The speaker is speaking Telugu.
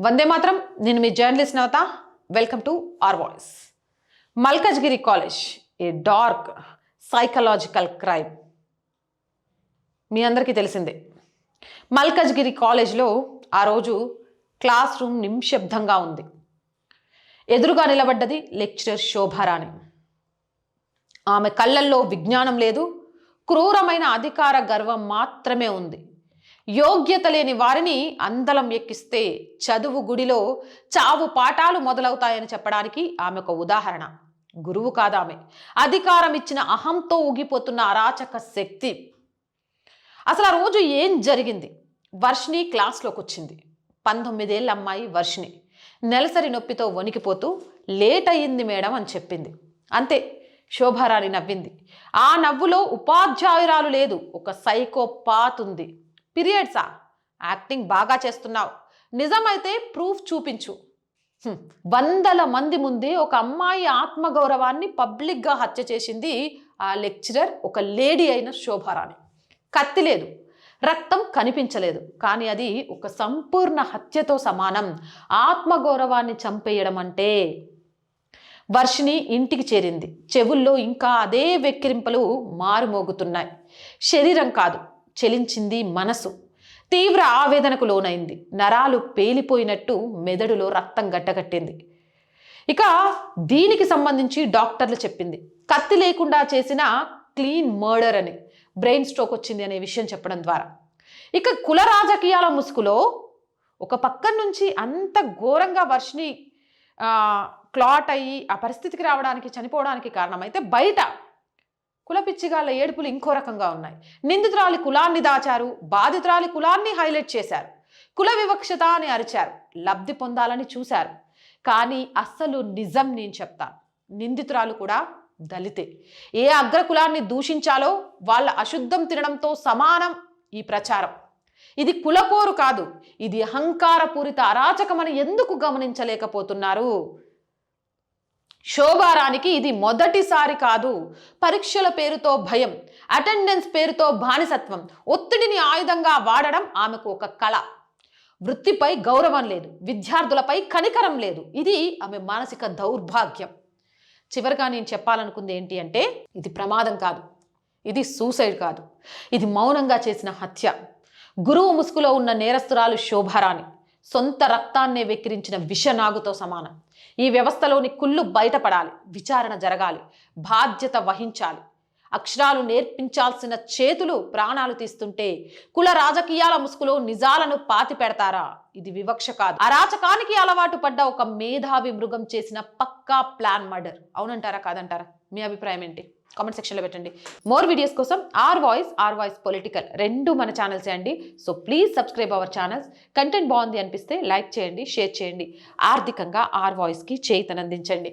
వందే మాత్రం. నేను మీ journalist Navata. Welcome to R voice Malkajgiri college a dark psychological crime. మీ అందరికీ తెలిసిందే. మల్కజ్గిరి కాలేజ్లో ఆ రోజు క్లాస్ రూమ్ నిశ్శబ్దంగా ఉంది. ఎదురుగా నిలబడ్డది లెక్చరర్ శోభారాణి ఆమె కళ్ళల్లో విజ్ఞానం లేదు. క్రూరమైన అధికార గర్వం మాత్రమే ఉంది. యోగ్యత లేని వారిని అందలం ఎక్కిస్తే చదువు గుడిలో చావు పాఠాలు మొదలవుతాయని చెప్పడానికి ఆమె ఒక ఉదాహరణ. గురువు కాదామె. అధికారం ఇచ్చిన అహంతో ఊగిపోతున్న అరాచక శక్తి. అసలు ఆ రోజు ఏం జరిగింది? వర్షిణి క్లాస్లోకి వచ్చింది పంతొమ్మిదేళ్ళ అమ్మాయి వర్షిణి. నెలసరి నొప్పితో వణికిపోతూ లేట్ అయ్యింది మేడం అని చెప్పింది. అంతే శోభారాణి నవ్వింది. ఆ నవ్వులో ఉపాధ్యాయురాలు లేదు ఒక సైకోపాత్ ఉంది. పీరియడ్సా? యాక్టింగ్ బాగా చేస్తున్నావు. నిజమైతే ప్రూఫ్ చూపించు. వందల మంది ముందే ఒక అమ్మాయి ఆత్మగౌరవాన్ని పబ్లిక్గా హత్య చేసింది ఆ లెక్చరర్ ఒక లేడీ అయిన శోభారాణి. కత్తి లేదు. రక్తం కనిపించలేదు. కానీ అది ఒక సంపూర్ణ హత్యతో సమానం. ఆత్మగౌరవాన్ని చంపేయడం అంటే వర్షిని ఇంటికి చేరింది. చెవుల్లో ఇంకా అదే వెక్కిరింపులు మారుమోగుతున్నాయి. శరీరం కాదు. చెలించింది మనసు. తీవ్ర ఆవేదనకు లోనైంది. నరాలు పేలిపోయినట్టు మెదడులో రక్తం గట్టగట్టింది ఇక దీనికి సంబంధించి డాక్టర్లు చెప్పింది. కత్తి లేకుండా చేసిన క్లీన్ మర్డర్ అని బ్రెయిన్ స్ట్రోక్ వచ్చింది అనే విషయం చెప్పడం ద్వారా. ఇక కుల రాజకీయాల ముసుగులో ఒక పక్క నుంచి అంత ఘోరంగా వర్షిని క్లాట్ అయ్యి ఆ పరిస్థితికి రావడానికి చనిపోవడానికి కారణమైతే బయట కులపిచ్చిగాళ్ళ ఏడుపులు ఇంకో రకంగా ఉన్నాయి. నిందితురాలి కులాన్ని దాచారు బాధితురాలి కులాన్ని హైలైట్ చేశారు కుల వివక్షత అని అరిచారు లబ్ధి పొందాలని చూశారు. కానీ అస్సలు నిజం నేను చెప్తాను. నిందితురాలు కూడా దళితే. ఏ అగ్ర కులాన్ని దూషించాలో వాళ్ళ అశుద్ధం తినడంతో సమానం ఈ ప్రచారం. ఇది కులకోరు కాదు ఇది అహంకారపూరిత అరాచకమని ఎందుకు గమనించలేకపోతున్నారు? శోభారానికి ఇది మొదటిసారి కాదు. పరీక్షల పేరుతో భయం అటెండెన్స్ పేరుతో బానిసత్వం ఒత్తిడిని ఆయుధంగా వాడడం ఆమెకు ఒక కళ. వృత్తిపై గౌరవం లేదు విద్యార్థులపై కనికరం లేదు. ఇది ఆమె మానసిక దౌర్భాగ్యం. చివరిగా నేను చెప్పాలనుకుంది ఏంటి అంటే ఇది ప్రమాదం కాదు ఇది సూసైడ్ కాదు ఇది మౌనంగా చేసిన హత్య. గురువు ముసుగులో ఉన్న నేరస్తురాలు శోభారాణి. సొంత రక్తాన్నే వెక్కిరించిన విషనాగుతో సమానం. ఈ వ్యవస్థలోని కుళ్ళు బయటపడాలి విచారణ జరగాలి బాధ్యత వహించాలి. అక్షరాలు నేర్పించాల్సిన చేతులు ప్రాణాలు తీస్తుంటే కుల రాజకీయాల ముసుగులో నిజాలను పాతి పెడతారా? ఇది వివక్ష కాదు. అరాచకానికి అలవాటు పడ్డ ఒక మేధావి మృగం చేసిన పక్కా ప్లాన్ మర్డర్. అవునంటారా కాదంటారా? మీ అభిప్రాయం ఏంటి? కామెంట్ సెక్షన్లో పెట్టండి. మోర్ వీడియోస్ కోసం R voice R voice political రెండు మన ఛానల్సే అండి. So please subscribe our channels content బాగుంది అనిపిస్తే లైక్ చేయండి షేర్ చేయండి. ఆర్థికంగా ఆర్ వాయిస్కి చేతనందించండి